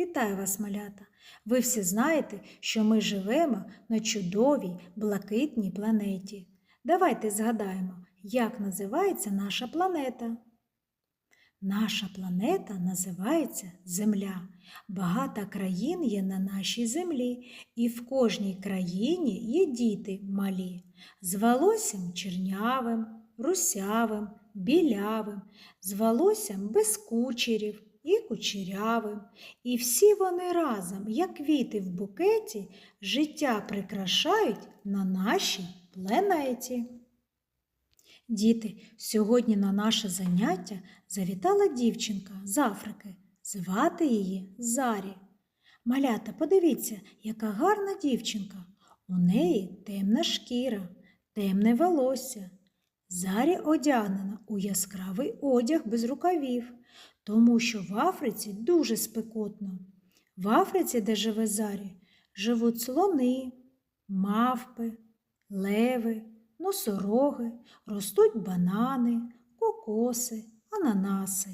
Вітаю вас, малята! Ви всі знаєте, що ми живемо на чудовій блакитній планеті. Давайте згадаємо, як називається наша планета. Наша планета називається Земля. Багато країн є на нашій землі, і в кожній країні є діти малі, з волоссям чернявим, русявим, білявим, з волоссям без кучерів і кучерявим. І всі вони разом, як квіти в букеті, життя прикрашають на нашій планеті. Діти, сьогодні на наше заняття завітала дівчинка з Африки. Звати її Зарі. Малята, подивіться, яка гарна дівчинка. У неї темна шкіра, темне волосся. Зарі одягнена у яскравий одяг без рукавів, тому що в Африці дуже спекотно. В Африці, де живе Зарі, живуть слони, мавпи, леви, носороги, ростуть банани, кокоси, ананаси.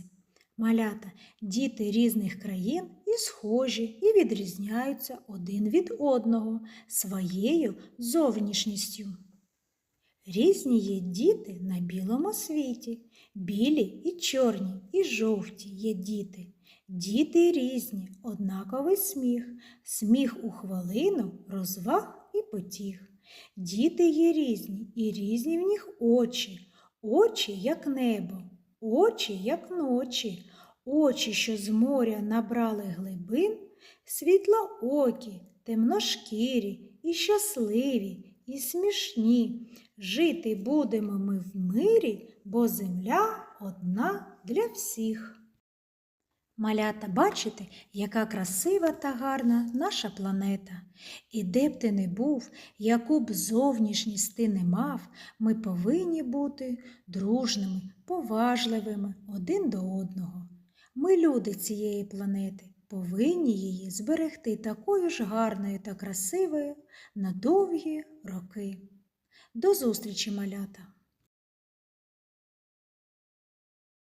Малята, діти різних країн і схожі, і відрізняються один від одного своєю зовнішністю. Різні є діти на білому світі, білі і чорні, і жовті є діти. Діти різні, однаковий сміх, сміх у хвилину, розваг і потіх. Діти є різні, і різні в них очі, очі, як небо, очі, як ночі, очі, що з моря набрали глибин, світлоокі, темношкірі і щасливі, і смішні. Жити будемо ми в мирі, бо земля одна для всіх. Малята, бачите, яка красива та гарна наша планета. І де б ти не був, яку б зовнішність ти не мав, ми повинні бути дружними, поважливими один до одного. Ми, люди цієї планети, повинні її зберегти такою ж гарною та красивою на довгі роки. До зустрічі, малята!